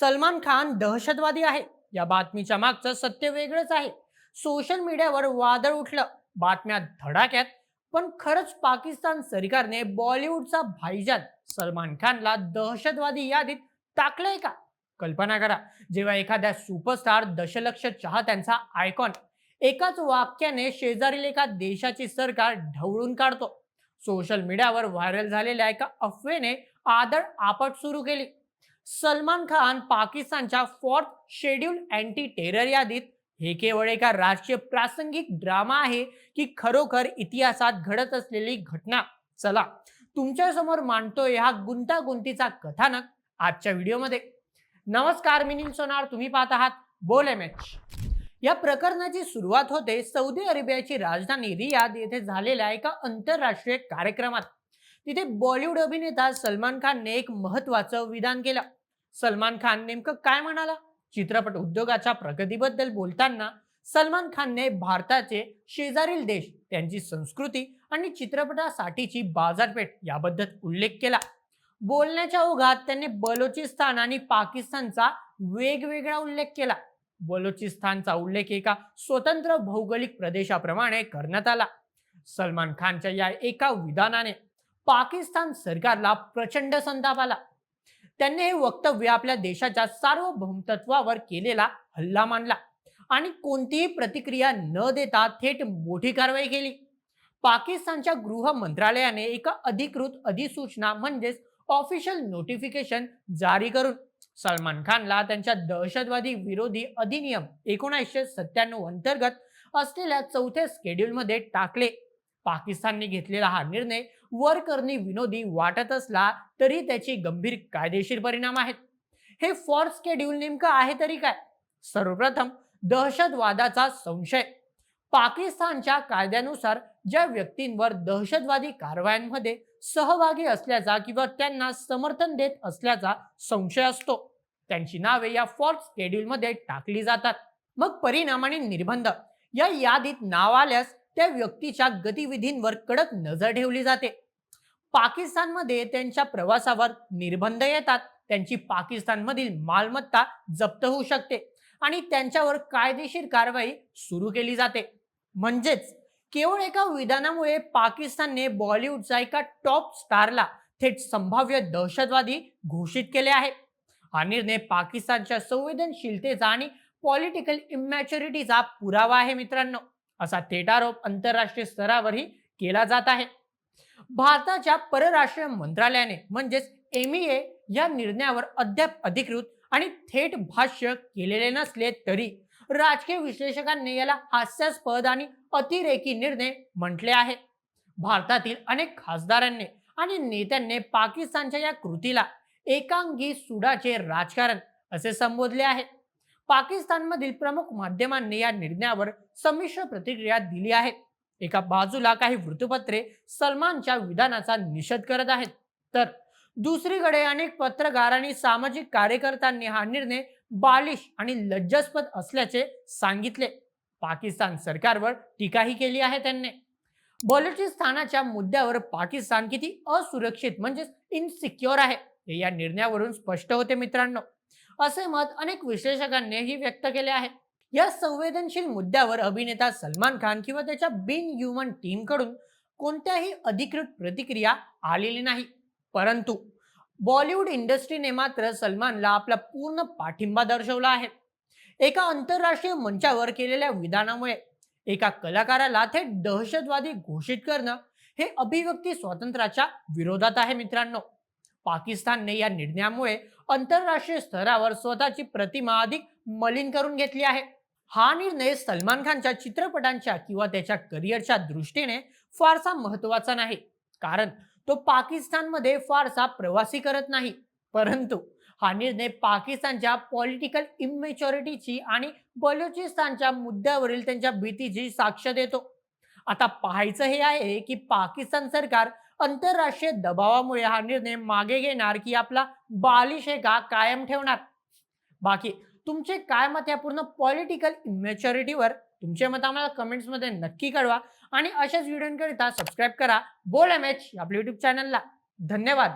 सलमान खान दहशतवादी आहे. या बातमीच्या मागचं सत्य वेगळंच आहे. सोशल मीडियावर वादळ उठलं. बातम्या धडाक्यात. पण खरंच पाकिस्तान सरकारने बॉलिवूडचा भाईजान सलमान खानला दहशतवादी यादीत टाकलंय का? कल्पना करा जेव्हा एखाद्या सुपरस्टार दशलक्ष चाहत्यांचा आयकॉन एकाच वाक्याने शेजारील एका देशाची सरकार ढवळून काढतो. सोशल मीडियावर व्हायरल झालेल्या एका अफवेने आदळ आपट सुरू केली. सलमान खान पाकिस्तानच्या फोर्थ शेड्यूल अँटी टेरर यादीत. हे केवळ एका राष्ट्रीय प्रासंगिक ड्रामा आहे की खरोखर इतिहासात घडत असलेली घटना. चला तुमच्यासमोर मांडतोय हा गुंतागुंतीचा कथानक आजच्या व्हिडिओमध्ये. नमस्कार मी सोनार तुम्ही पाहत आहात बोल एम एच या प्रकरणाची सुरुवात होते सौदी अरेबियाची राजधानी रियाद येथे झालेल्या एका आंतरराष्ट्रीय कार्यक्रमात. तिथे बॉलिवूड अभिनेता सलमान खानने एक महत्वाचं विधान केलं. सलमान खान नेमकं काय म्हणाला? चित्रपट उद्योगाच्या प्रगतीबद्दल बोलताना सलमान खानने भारताचे शेजारील देश त्यांची संस्कृती आणि चित्रपटासाठीची बाजारपेठ याबद्दल उल्लेख केला. बोलण्याच्या ओघात त्यांनी बलोचिस्तान आणि पाकिस्तानचा वेगवेगळा उल्लेख केला. बलोचिस्तानचा उल्लेख एका स्वतंत्र भौगोलिक प्रदेशाप्रमाणे करण्यात आला. सलमान खानच्या या एका विधानाने पाकिस्तान सरकारला प्रचंड संताप आला. त्यांनी हे वक्तव्य आपल्या देशाच्या सार्वभौमतत्वावर केलेला हल्ला मानला. आणि कोणतीही प्रतिक्रिया न देता थेट मोठी कारवाई केली. पाकिस्तानच्या गृह मंत्रालयाने एका अधिकृत अधिसूचना म्हणजेच ऑफिशियल नोटिफिकेशन जारी करून सलमान खानला त्यांच्या दहशतवादी विरोधी अधिनियम एकोणीसशे सत्त्याण्णव अंतर्गत असलेल्या चौथ्या स्केड्यूलमध्ये टाकले. पाकिस्तानने घेतलेला हा निर्णय वर करणे विनोदी वाटत असला तरी त्याची गंभीर कायदेशीर परिणाम आहेत. हे फॉर स्केड्यूल नेमकं आहे तरी काय? सर्वप्रथम दहशतवादाचा संशय. पाकिस्तानच्या कायद्यानुसार ज्या व्यक्तींवर दहशतवादी कारवायांमध्ये सहभागी असल्याचा किंवा त्यांना समर्थन देत असल्याचा संशय असतो. त्यांची नावे या फॉर्थ स्केड्यूलमध्ये टाकली जातात. मग परिणाम आणि निर्बंध या यादीत नाव आल्यास त्या व्यक्तीच्या गतिविधींवर कडक नजर ठेवली जाते. पाकिस्तानमध्ये त्यांच्या प्रवासावर निर्बंध येतात. त्यांची पाकिस्तानमधील मालमत्ता जप्त होऊ शकते आणि त्यांच्यावर कायदेशीर कारवाई सुरू केली जाते. म्हणजेच केवळ एका विधानामुळे पाकिस्तानने बॉलिवूडचा एका टॉप स्टारला थेट संभाव्य दहशतवादी घोषित केले आहे. हा निर्णय पाकिस्तानच्या संवेदनशीलतेचा आणि पॉलिटिकल इमॅच्युरिटीचा पुरावा आहे मित्रांनो. असा थेट आरोप आंतरराष्ट्रीय स्तरावरही केला जात आहे. भारताच्या परराष्ट्र मंत्रालयाने म्हणजेच एमईए या निर्णयावर अद्याप अधिकृत आणि थेट भाष्य केलेले नसले तरी राजकीय विश्लेषकांनी याला हास्यास्पद आणि अतिरेकी निर्णय म्हटले आहे. भारतातील अनेक खासदारांनी आणि नेत्यांनी पाकिस्तानच्या या कृतीला एकांगी सुडाचे राजकारण असे संबोधले आहे. पाकिस्तानमधील प्रमुख माध्यमांनी या निर्णयावर संमिश्र प्रतिक्रिया दिली आहे. एका बाजूला काही वृत्तपत्रे सलमानच्या विधानाचा निषेध करत आहेत. तर दुसरीकडे अनेक पत्रकार आणि सामाजिक कार्यकर्त्यांनी हा निर्णय बालिश आणि लज्जास्पद असल्याचे सांगितले. पाकिस्तान सरकारवर टीकाही केली आहे त्यांनी. बलुचिस्तानाच्या मुद्द्यावर पाकिस्तान किती असुरक्षित म्हणजेच इनसिक्युअर आहे हे या निर्णयावरून स्पष्ट होते मित्रांनो. असे मत अनेक विश्लेषकांनीही व्यक्त केले आहे या संवेदनशील मुद्द्यावर अभिनेता सलमान खान किंवा त्याच्या बिन ह्युमन टीमकडून कोणत्याही अधिकृत प्रतिक्रिया आलेली नाही. परंतु बॉलिवूड इंडस्ट्रीने मात्र सलमानला आपला पूर्ण पाठिंबा दर्शवला आहे. एका आंतरराष्ट्रीय मंचावर केलेल्या विधानामुळे एका कलाकाराला थेट दहशतवादी घोषित करणं हे अभिव्यक्ती स्वातंत्र्याच्या विरोधात आहे मित्रांनो. पाकिस्तानने या निर्णयामुळे आंतरराष्ट्रीय स्तरावर स्वतःची प्रतिमा अधिक मलिन करून घेतली आहे. हा निर्णय सलमान खानच्या चित्रपटांच्या किंवा त्याच्या करिअरच्या दृष्टीने फारसा महत्त्वाचा नाही. कारण तो पाकिस्तानमध्ये फारसा प्रवासी करत नाही. परंतु हा निर्णय पाकिस्तानच्या पॉलिटिकल इमेच्युरिटीची आणि बलुचिस्तानच्या मुद्द्यावरील त्यांच्या भीतीची साक्ष देतो. आता पाहायचं हे आहे की पाकिस्तान सरकार आंतरराष्ट्रीय दबावामुळे हा निर्णय मागे घेणार की आपला बालिश आहे का कायम ठेवणार? बाकी तुमचे काय मत या पूर्ण पॉलिटिकल इमॅच्युरिटीवर तुमचे मत आम्हाला कमेंट्समध्ये नक्की कळवा. आणि अशाच व्हिडिओकरिता सबस्क्राईब करा. बोल एम एच आपल्या युट्यूब चॅनलला धन्यवाद.